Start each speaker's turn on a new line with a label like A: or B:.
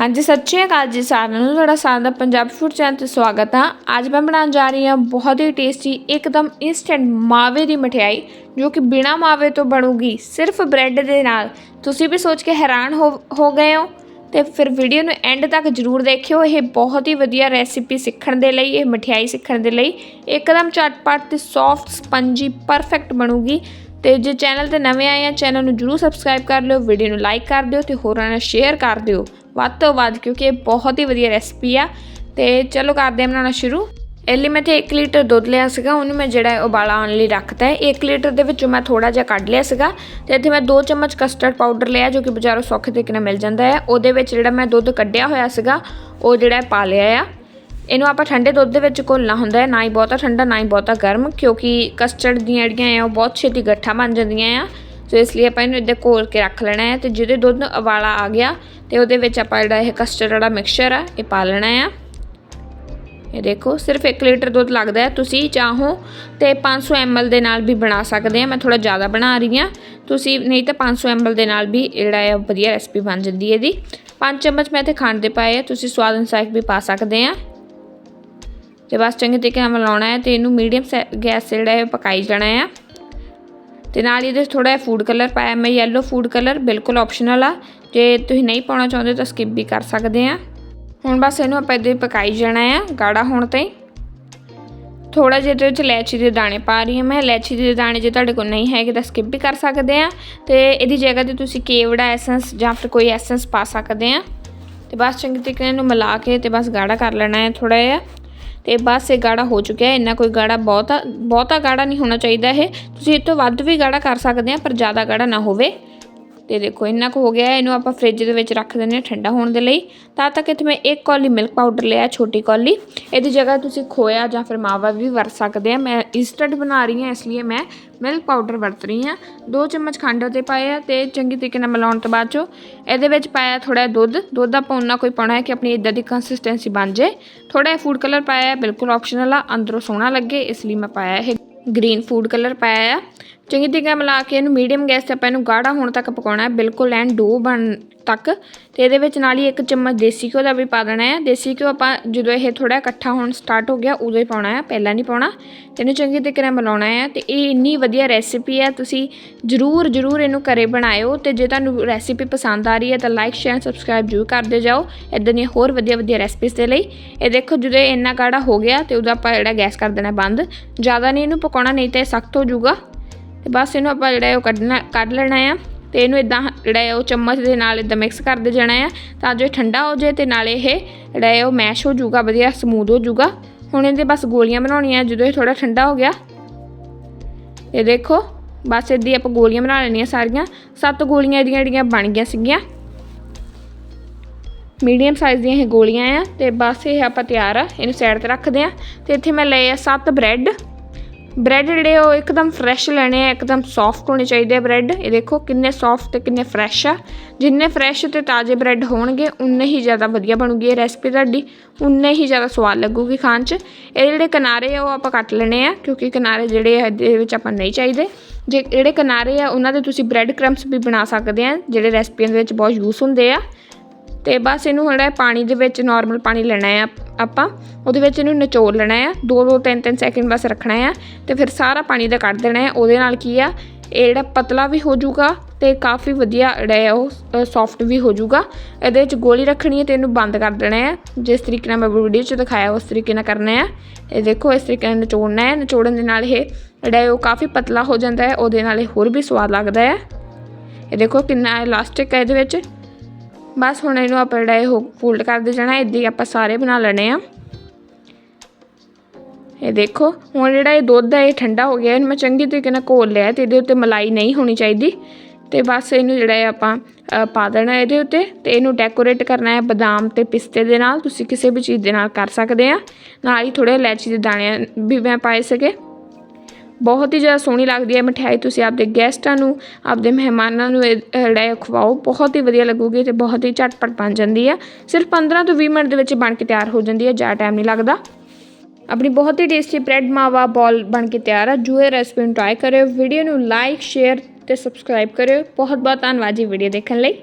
A: ਹਾਂਜੀ, ਸਤਿ ਸ਼੍ਰੀ ਅਕਾਲ ਜੀ ਸਾਰਿਆਂ ਨੂੰ। ਤੁਹਾਡਾ ਸਾਰਿਆਂ ਦਾ ਪੰਜਾਬੀ ਫੂਡ ਚੈਨਲ ਤੇ ਸਵਾਗਤ ਹੈ ਅੱਜ ਮੈਂ ਬਣਾਉਣ ਜਾ ਰਹੀ ਹਾਂ ਬਹੁਤ ਹੀ ਟੇਸਟੀ, ਇੱਕਦਮ ਇਨਸਟੈਂਟ ਮਾਵੇ ਦੀ ਮਠਿਆਈ, ਜੋ ਕਿ ਬਿਨਾ ਮਾਵੇ ਤੋਂ ਬਣੂਗੀ, ਸਿਰਫ ਬ੍ਰੈਡ ਦੇ ਨਾਲ। ਤੁਸੀਂ ਵੀ ਸੋਚ ਕੇ ਹੈਰਾਨ ਹੋ ਹੋ ਗਏ ਹੋ। ਤੇ ਫਿਰ ਵੀਡੀਓ ਨੂੰ ਐਂਡ ਤੱਕ ਜਰੂਰ ਦੇਖਿਓ। ਇਹ ਬਹੁਤ ਹੀ ਵਧੀਆ ਰੈਸਿਪੀ ਸਿੱਖਣ ਦੇ ਲਈ, ਇਹ ਮਠਿਆਈ ਸਿੱਖਣ ਦੇ ਲਈ। ਇੱਕਦਮ ਚਟਪਟ ਤੇ ਸੌਫਟ ਸਪੰਜੀ ਪਰਫੈਕਟ ਬਣੂਗੀ। ਤੇ ਜੇ ਚੈਨਲ ਤੇ ਨਵੇਂ ਆਏ ਆ ਚੈਨਲ ਨੂੰ ਜਰੂਰ ਸਬਸਕ੍ਰਾਈਬ ਕਰ ਲਿਓ, ਵੀਡੀਓ ਨੂੰ ਲਾਈਕ ਕਰ ਦਿਓ ਤੇ ਹੋਰਾਂ ਨਾਲ ਸ਼ੇਅਰ ਕਰ ਦਿਓ। ਵੱਧ ਤੋਂ ਵੱਧ, ਕਿਉਂਕਿ ਇਹ ਬਹੁਤ ਹੀ ਵਧੀਆ ਰੈਸਪੀ ਆ। ਤੇ ਚਲੋ ਕਰਦੇ ਹਾਂ ਬਣਾਉਣਾ ਸ਼ੁਰੂ। ਇਹ ਲਈ ਮੈਂ ਤੇ 1 ਲੀਟਰ ਦੁੱਧ ਲਿਆ ਸੀਗਾ, ਉਹਨੂੰ ਮੈਂ ਜਿਹੜਾ ਉਬਾਲਾ ਆਉਣ ਲਈ ਰੱਖਤਾ ਹੈ। 1 ਲੀਟਰ ਦੇ ਵਿੱਚੋਂ ਮੈਂ ਥੋੜਾ ਜਿਹਾ ਕੱਢ ਲਿਆ ਸੀਗਾ ਤੇ ਇੱਥੇ ਮੈਂ 2 ਚਮਚ ਕਸਟਰਡ ਪਾਊਡਰ ਲਿਆ, ਜੋ ਕਿ ਬਾਜ਼ਾਰੋਂ ਸੌਖੇ ਤਰੀਕੇ ਨਾਲ ਮਿਲ ਜਾਂਦਾ ਹੈ। ਉਹਦੇ ਵਿੱਚ ਜਿਹੜਾ ਮੈਂ ਦੁੱਧ ਕੱਢਿਆ ਹੋਇਆ ਸੀਗਾ, ਉਹ ਜਿਹੜਾ ਪਾ ਲਿਆ ਆ। ਇਹਨੂੰ ਆਪਾਂ ਠੰਡੇ ਦੁੱਧ ਦੇ ਵਿੱਚ ਘੋਲਣਾ ਹੁੰਦਾ ਹੈ, ਨਾ ਹੀ ਬਹੁਤਾ ਠੰਡਾ, ਨਾ ਹੀ ਬਹੁਤਾ ਗਰਮ, ਕਿਉਂਕਿ ਕਸਟਰਡ ਦੀਆਂ ਜਿਹੜੀਆਂ ਆ, ਉਹ ਬਹੁਤ ਛੇਤੀ ਗੱਠਾ ਬਣ ਜਾਂਦੀਆਂ ਆ। ਸੋ ਇਸ ਲਈ ਆਪਾਂ ਇਹਨੂੰ ਇੱਦਾਂ ਘੋਲ ਕੇ ਰੱਖ ਲੈਣਾ ਹੈ ਤੇ ਜਿਹਦੇ ਦੁੱਧ ਨੂੰ ਉਬਾਲਾ ਆ ਗਿਆ ਤੇ ਉਹਦੇ ਵਿੱਚ ਆਪਾਂ ਜਿਹੜਾ ਇਹ ਕਸਟਰਡ ਵਾਲਾ ਮਿਕਸਚਰ ਆ, ਇਹ ਪਾ ਲੈਣਾ ਆ। ਇਹ ਦੇਖੋ, ਸਿਰਫ 1 ਲੀਟਰ ਦੁੱਧ ਲੱਗਦਾ ਹੈ। ਤੁਸੀਂ ਚਾਹੋ ਤੇ 500 ml ਦੇ ਨਾਲ ਵੀ ਬਣਾ ਸਕਦੇ ਆ। ਮੈਂ ਥੋੜਾ ਜ਼ਿਆਦਾ ਬਣਾ ਰਹੀ ਆ ਤੁਸੀਂ ਨਹੀਂ ਤਾਂ 500 ml ਦੇ ਨਾਲ ਵੀ ਜਿਹੜਾ ਹੈ ਵਧੀਆ ਰੈਸਪੀ ਬਣ ਜਾਂਦੀ ਹੈ ਇਹਦੀ। 5 ਚਮਚ ਮੈਂ ਇੱਥੇ ਖੰਡ ਦੇ ਪਾਏ ਆ। ਤੁਸੀਂ ਸਵਾਦ ਅਨੁਸਾਰ ਵੀ ਪਾ ਸਕਦੇ ਆ। ਤੇ ਬਸ ਚੰਗੇ ਤਰੀਕੇ ਨਾਲ ਮਿਲਾਉਣਾ ਹੈ ਤੇ ਇਹਨੂੰ ਮੀਡੀਅਮ ਗੈਸ ਜਿਹੜਾ ਹੈ ਪਕਾਈ ਜਾਣਾ ਹੈ। ਤੇ ਨਾਲ ਇਹਦੇ ਥੋੜਾ ਜਿਹਾ ਫੂਡ ਕਲਰ ਪਾਇਆ, ਮੈਂ ਯੈਲੋ ਫੂਡ ਕਲਰ ਬਿਲਕੁਲ ਆਪਸ਼ਨਲ ਆ। ਜੇ ਤੁਸੀਂ ਨਹੀਂ ਪਾਉਣਾ ਚਾਹੁੰਦੇ ਤਾਂ ਸਕਿਪ ਵੀ ਕਰ ਸਕਦੇ ਆ। ਹੁਣ ਬਸ ਇਹਨੂੰ ਆਪਾਂ ਇੱਦਾਂ ਪਕਾਈ ਜਾਣਾ ਆ, ਗਾੜਾ ਹੋਣ ਤਾਈਂ। ਥੋੜਾ ਜਿਹਾ ਇਹਦੇ ਵਿੱਚ ਇਲਾਇਚੀ ਦੇ ਦਾਣੇ ਪਾ ਰਹੀ ਹਾਂ ਮੈਂ। ਇਲਾਇਚੀ ਦੇ ਦਾਣੇ ਜੇ ਤੁਹਾਡੇ ਕੋਲ ਨਹੀਂ ਹੈਗੇ ਤਾਂ ਸਕਿਪ ਵੀ ਕਰ ਸਕਦੇ ਆ। ਤੇ ਇਹਦੀ ਜਗ੍ਹਾ ਤੇ ਤੁਸੀਂ ਕੇਵੜਾ ਐਸੈਂਸ ਜਾਂ ਫਿਰ ਕੋਈ ਐਸੈਂਸ ਪਾ ਸਕਦੇ ਆ। ਤੇ ਬਸ ਚੰਗੀ ਤਰੀਕੇ ਨਾਲ ਇਹਨੂੰ ਮਿਲਾ ਕੇ ਤੇ ਬਸ ਗਾੜਾ ਕਰ ਲੈਣਾ ਹੈ ਥੋੜਾ ਜਿਹਾ। ਤੇ ਬਸ ਇਹ ਗਾੜਾ ਹੋ ਚੁੱਕਿਆ ਹੈ। ਇੰਨਾ ਕੋਈ ਗਾੜਾ ਬਹੁਤਾ ਬਹੁਤਾ ਗਾੜਾ ਨਹੀਂ ਹੋਣਾ ਚਾਹੀਦਾ ਇਹ। ਤੁਸੀਂ ਇਹ ਤੋਂ ਵੱਧ ਵੀ ਗਾੜਾ ਕਰ ਸਕਦੇ ਆ, ਪਰ ਜ਼ਿਆਦਾ ਗਾੜਾ ਨਾ ਹੋਵੇ। ਤੇ ਦੇਖੋ, ਇੰਨਾ ਕੁ ਹੋ ਗਿਆ ਇਹਨੂੰ ਆਪਾਂ ਫ੍ਰਿਜ ਦੇ ਵਿੱਚ ਰੱਖ ਦਿੰਦੇ ਹਾਂ ਠੰਡਾ ਹੋਣ ਦੇ ਲਈ। ਤਾਂ ਤੱਕ ਇੱਥੇ ਮੈਂ ਇੱਕ ਕੌਲੀ ਮਿਲਕ ਪਾਊਡਰ ਲਿਆ, ਛੋਟੀ ਕੌਲੀ। ਇਹਦੀ ਜਗ੍ਹਾ ਤੁਸੀਂ ਖੋਇਆ ਜਾਂ ਫਿਰ ਮਾਵਾ ਵੀ ਵਰਤ ਸਕਦੇ ਆ। ਮੈਂ ਇੰਸਟੈਂਟ ਬਣਾ ਰਹੀ ਹਾਂ, ਇਸ ਲਈ ਮੈਂ ਮਿਲਕ ਪਾਊਡਰ ਵਰਤ ਰਹੀ ਹਾਂ। ਦੋ ਚਮਚ ਖੰਡ ਤੇ ਪਾਏ ਆ ਤੇ ਚੰਗੀ ਤਰੀਕੇ ਨਾਲ ਮਿਲਾਉਣ ਤੋਂ ਬਾਅਦ ਚੋ ਇਹਦੇ ਵਿੱਚ ਪਾਇਆ ਥੋੜਾ ਦੁੱਧ। ਦੁੱਧ ਆਪਾਂ ਉਹਨਾਂ ਕੋਈ ਪਾਉਣਾ ਹੈ ਕਿ ਆਪਣੀ ਇਦਾਂ ਦੀ ਕੰਸਿਸਟੈਂਸੀ ਬਣ ਜਾਏ। ਥੋੜਾ ਫੂਡ ਕਲਰ ਪਾਇਆ ਬਿਲਕੁਲ ਆਪਸ਼ਨਲ ਆ, ਅੰਦਰੋਂ ਸੋਹਣਾ ਲੱਗੇ, ਇਸ ਲਈ ਮੈਂ ਪਾਇਆ ਇਹ ਗ੍ਰੀਨ ਫੂਡ ਕਲਰ ਪਾਇਆ ਆ। ਚੰਗੀ ਤਰੀਕੇ ਮਿਲਾ ਕੇ ਇਹਨੂੰ ਮੀਡੀਅਮ ਗੈਸ ਤੇ ਆਪਾਂ ਇਹਨੂੰ ਗਾੜਾ ਹੋਣ ਤੱਕ ਪਕਾਉਣਾ ਹੈ, ਬਿਲਕੁਲ ਐਨ ਡੋ ਬਣ ਤੱਕ। ਤੇ ਇਹਦੇ ਵਿੱਚ ਨਾਲ ਹੀ ਇੱਕ ਚਮਚ ਦੇਸੀ ਘਿਓ ਦਾ ਵੀ ਪਾ ਦੇਣਾ ਹੈ। ਦੇਸੀ ਘਿਓ ਆਪਾਂ ਜਦੋਂ ਇਹ ਥੋੜਾ ਇਕੱਠਾ ਹੋਣ ਸਟਾਰਟ ਹੋ ਗਿਆ, ਉਦੋਂ ਹੀ ਪਾਉਣਾ ਹੈ, ਪਹਿਲਾਂ ਨਹੀਂ ਪਾਉਣਾ। ਤੇ ਇਹਨੂੰ ਚੰਗੀ ਤਰੀਕੇ ਨਾਲ ਮਿਲਾਉਣਾ ਹੈ ਤੇ ਇਹ ਇੰਨੀ ਵਧੀਆ ਰੈਸਿਪੀ ਹੈ, ਤੁਸੀਂ ਜਰੂਰ ਜਰੂਰ ਇਹਨੂੰ ਘਰੇ ਬਣਾਇਓ ਤੇ ਜੇ ਤੁਹਾਨੂੰ ਰੈਸਿਪੀ ਪਸੰਦ ਆ ਰਹੀ ਹੈ ਤਾਂ ਲਾਈਕ ਸ਼ੇਅਰ ਸਬਸਕ੍ਰਾਈਬ ਜਰੂਰ ਕਰਦੇ ਜਾਓ ਇਦਾਂ ਦੀਆਂ ਹੋਰ ਵਧੀਆ ਵਧੀਆ ਰੈਸਪੀਜ਼ ਦੇ ਲਈ। ਇਹ ਦੇਖੋ ਜਦੋਂ ਇੰਨਾ ਗਾੜਾ ਹੋ ਗਿਆ ਤੇ ਉਹਦਾ ਆਪਾਂ ਜਿਹੜਾ ਗੈਸ ਕਰ ਦੇਣਾ ਬੰਦ। ਜ਼ਿਆਦਾ ਨਹੀਂ ਇਹਨੂੰ ਪਕਾਉਣਾ, ਨਹੀਂ ਤਾਂ ਇਹ ਸਖਤ ਹੋ ਜਾਊਗਾ। ਤੇ ਬਸ ਇਹਨੂੰ ਆਪਾਂ ਜਿਹੜਾ ਉਹ ਕੱਢਣਾ, ਕੱਢ ਲੈਣਾ ਆ ਤੇ ਇਹਨੂੰ ਇਦਾਂ ਜਿਹੜਾ ਉਹ ਚਮਚ ਦੇ ਨਾਲ ਇਦਾਂ ਮਿਕਸ ਕਰਦੇ ਜਾਣਾ ਆ ਤਾਂ ਜੋ ਇਹ ਠੰਡਾ ਹੋ ਜਾਏ ਤੇ ਨਾਲੇ ਇਹ ਜਿਹੜਾ ਉਹ ਮੈਸ਼ ਹੋ ਜਾਊਗਾ, ਵਧੀਆ ਸਮੂਦ ਹੋ ਜਾਊਗਾ। ਹੁਣ ਇਹਦੇ ਬਸ ਗੋਲੀਆਂ ਬਣਾਉਣੀਆਂ ਜਦੋਂ ਇਹ ਥੋੜਾ ਠੰਡਾ ਹੋ ਗਿਆ। ਇਹ ਦੇਖੋ, ਬਸ ਇਦਾਂ ਆਪਾਂ ਗੋਲੀਆਂ ਬਣਾ ਲੈਣੀਆਂ ਸਾਰੀਆਂ। ਸੱਤ ਗੋਲੀਆਂ ਇਹਦੀਆਂ ਜਿਹੜੀਆਂ ਬਣ ਗਈਆਂ ਸੀਗੀਆਂ। ਮੀਡੀਅਮ ਸਾਈਜ਼ ਦੀਆਂ ਇਹ ਗੋਲੀਆਂ ਆ ਤੇ ਬਸ ਇਹ ਆਪਾਂ ਤਿਆਰ ਆ, ਇਹਨੂੰ ਸਾਈਡ ਤੇ ਰੱਖਦੇ ਆ। ਤੇ ਇੱਥੇ ਮੈਂ ਲਏ ਆ ਸੱਤ ਬ੍ਰੈਡ ਬ੍ਰੈਡ ਜਿਹੜੇ ਉਹ ਇੱਕਦਮ ਫਰੈਸ਼ ਲੈਣੇ ਆ, ਇੱਕਦਮ ਸੌਫਟ ਹੋਣੇ ਚਾਹੀਦੇ ਆ ਬ੍ਰੈਡ ਇਹ ਦੇਖੋ ਕਿੰਨੇ ਸੌਫਟ ਤੇ ਕਿੰਨੇ ਫਰੈਸ਼ ਆ। ਜਿੰਨੇ ਫਰੈਸ਼ ਤੇ ਤਾਜ਼ੇ ਬ੍ਰੈਡ ਹੋਣਗੇ, ਉਨੇ ਹੀ ਜ਼ਿਆਦਾ ਵਧੀਆ ਬਣੂਗੀ ਇਹ ਰੈਸਪੀ ਤੁਹਾਡੀ। ਉਨੇ ਹੀ ਜ਼ਿਆਦਾ ਸਵਾਦ ਲੱਗੂਗੀ ਖਾਣ 'ਚ। ਇਹ ਜਿਹੜੇ ਕਿਨਾਰੇ ਆ, ਉਹ ਆਪਾਂ ਕੱਟ ਲੈਣੇ ਆ, ਕਿਉਂਕਿ ਕਿਨਾਰੇ ਜਿਹੜੇ ਆ, ਇਹਦੇ ਵਿੱਚ ਆਪਾਂ ਨਹੀਂ ਚਾਹੀਦੇ। ਜੇ ਜਿਹੜੇ ਕਿਨਾਰੇ ਆ, ਉਹਨਾਂ ਦੇ ਤੁਸੀਂ ਬ੍ਰੈਡ ਕ੍ਰੰਬਸ ਵੀ ਬਣਾ ਸਕਦੇ ਆ, ਜਿਹੜੇ ਰੈਸਪੀਆਂ ਦੇ ਵਿੱਚ ਬਹੁਤ ਯੂਜ਼ ਹੁੰਦੇ ਆ। ਤੇ ਬਸ ਇਹਨੂੰ ਜਿਹੜਾ ਪਾਣੀ ਦੇ ਵਿੱਚ ਨਾਰਮਲ ਪਾਣੀ ਲੈਣਾ ਆ ਆਪਾਂ ਉਹਦੇ ਵਿੱਚ ਇਹਨੂੰ ਨਿਚੋੜ ਲੈਣਾ ਆ 2-2 3-3 ਸੈਕਿੰਡ ਬਸ ਰੱਖਣਾ ਆ ਤੇ ਫਿਰ ਸਾਰਾ ਪਾਣੀ ਦਾ ਕੱਢ ਦੇਣਾ ਆ, ਉਹਦੇ ਨਾਲ ਕੀ ਆ, ਇਹ ਜਿਹੜਾ ਪਤਲਾ ਵੀ ਹੋ ਜਾਊਗਾ ਤੇ ਕਾਫੀ ਵਧੀਆ ਜਿਹੜਾ ਉਹ ਸੌਫਟ ਵੀ ਹੋ ਜਾਊਗਾ। ਇਹਦੇ ਵਿੱਚ ਗੋਲੀ ਰੱਖਣੀ ਹੈ ਤੇ ਇਹਨੂੰ ਬੰਦ ਕਰ ਦੇਣਾ ਹੈ ਜਿਸ ਤਰੀਕੇ ਨਾਲ ਮੈਂ ਵੀਡੀਓ 'ਚ ਦਿਖਾਇਆ, ਉਸ ਤਰੀਕੇ ਨਾਲ ਕਰਨਾ ਹੈ ਇਹ ਦੇਖੋ, ਇਸ ਤਰੀਕੇ ਨਾਲ ਨਿਚੋੜਨਾ ਹੈ ਨਿਚੋੜਨ ਦੇ ਨਾਲ ਇਹ ਜਿਹੜਾ ਉਹ ਕਾਫੀ ਪਤਲਾ ਹੋ ਜਾਂਦਾ ਹੈ ਉਹਦੇ ਨਾਲ ਇਹ ਹੋਰ ਵੀ ਸਵਾਦ ਲੱਗਦਾ ਹੈ ਇਹ ਦੇਖੋ ਕਿੰਨਾ ਇਲਾਸਟਿਕ ਹੈ ਇਹਦੇ ਵਿੱਚ। ਬਸ ਹੁਣ ਇਹਨੂੰ ਆਪਾਂ ਜਿਹੜਾ ਇਹ ਫੋਲਡ ਕਰਦੇ ਜਾਣਾ, ਇਦਾਂ ਆਪਾਂ ਸਾਰੇ ਬਣਾ ਲੈਣੇ ਆ। ਇਹ ਦੇਖੋ, ਹੁਣ ਜਿਹੜਾ ਇਹ ਦੁੱਧ ਹੈ, ਇਹ ਠੰਡਾ ਹੋ ਗਿਆ, ਇਹਨੂੰ ਮੈਂ ਚੰਗੀ ਤਰੀਕੇ ਨਾਲ ਘੋਲ ਲਿਆ, ਤੇ ਇਹਦੇ ਉੱਤੇ ਮਲਾਈ ਨਹੀਂ ਹੋਣੀ ਚਾਹੀਦੀ। ਤੇ ਬਸ ਇਹਨੂੰ ਜਿਹੜਾ ਹੈ ਆਪਾਂ ਪਾ ਦੇਣਾ ਇਹਦੇ ਉੱਤੇ, ਤੇ ਇਹਨੂੰ ਡੈਕੋਰੇਟ ਕਰਨਾ ਹੈ ਬਦਾਮ ਤੇ ਪਿਸਤੇ ਦੇ ਨਾਲ, ਤੁਸੀਂ ਕਿਸੇ ਵੀ ਚੀਜ਼ ਦੇ ਨਾਲ ਕਰ ਸਕਦੇ ਆ। ਨਾਲ ਹੀ ਥੋੜੇ ਇਲਾਇਚੀ ਦੇ ਦਾਣੇ ਵੀ ਮੈਂ ਪਾਏ ਸਕੇ ਬਹੁਤ ਹੀ ਜ਼ਿਆਦਾ ਸੋਹਣੀ ਲੱਗਦੀ ਹੈ ਮਠਿਆਈ। ਤੁਸੀਂ ਆਪਦੇ ਗੈਸਟਾਂ ਨੂੰ, ਆਪਦੇ ਮਹਿਮਾਨਾਂ ਨੂੰ ਜਿਹੜਾ ਖਵਾਓ, ਬਹੁਤ ਹੀ ਵਧੀਆ ਲੱਗੂਗੀ ਤੇ ਬਹੁਤ ਹੀ ਝਟਪਟ ਬਣ ਜਾਂਦੀ ਹੈ। ਸਿਰਫ 15 ਤੋਂ 20 ਮਿੰਟ ਦੇ ਵਿੱਚ ਬਣ ਕੇ ਤਿਆਰ ਹੋ ਜਾਂਦੀ ਹੈ, ਜ਼ਿਆਦਾ ਟਾਈਮ ਨਹੀਂ ਲੱਗਦਾ। ਆਪਣੀ ਬਹੁਤ ਹੀ ਟੇਸਟੀ ਬ੍ਰੈਡ ਮਾਵਾ ਬਾਲ ਬਣ ਕੇ ਤਿਆਰ ਹੈ ਇਹ ਰੈਸਪੀ ਨੂੰ ਟਰਾਈ ਕਰਿਓ ਵੀਡੀਓ ਨੂੰ ਲਾਈਕ ਸ਼ੇਅਰ ਤੇ ਸਬਸਕ੍ਰਾਈਬ ਕਰਿਓ। ਬਹੁਤ ਬਹੁਤ ਧੰਨਵਾਦ ਜੀ ਵੀਡੀਓ ਦੇਖਣ ਲਈ।